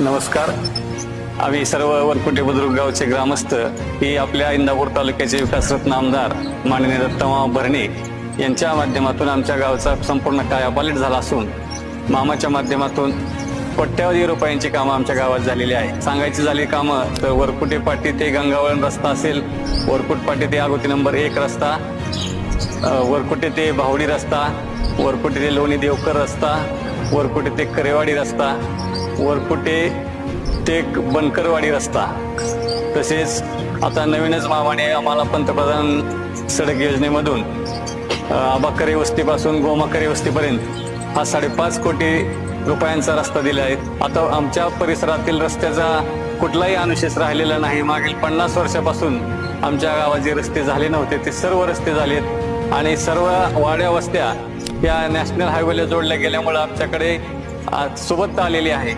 नमस्कार. आम्ही सर्व वरकुटे बुद्रुक गावचे ग्रामस्थ ही आपल्या इंदापूर तालुक्याचे विकासरत्न आमदार माननीय दत्तमा भरणे यांच्या माध्यमातून आमच्या गावचा संपूर्ण कायापालट झाला असून मामाच्या माध्यमातून कोट्यावधी रुपयांची कामं आमच्या गावात झालेली आहे. सांगायची झाली कामं तर वरकुटे पाटी ते गंगावळण रस्ता असेल वरकुट पाटी ते आगोती नंबर एक रस्ता वरकुटे ते भावडी रस्ता वरकुटे ते लोणी देवकर रस्ता वरकुटे ते करेवाडी रस्ता वरकुटे ते बनकरवाडी रस्ता. तसेच आता नवीनच मामाने आम्हाला पंतप्रधान सडक योजनेमधून आबाकरे वस्तीपासून गोमाकरे वस्तीपर्यंत हा साडेपाच कोटी रुपयांचा रस्ता दिला आहे. आता आमच्या परिसरातील रस्त्याचा कुठलाही अनुशेष राहिलेला नाही. मागील पन्नास वर्षापासून आमच्या गावात जे रस्ते झाले नव्हते ते सर्व रस्ते झालेत. आणि सर्व वाड्या वस्त्या या नॅशनल हायवेला जोडल्या गेल्यामुळे आमच्याकडे आज सुबत्ता आलेली आहे.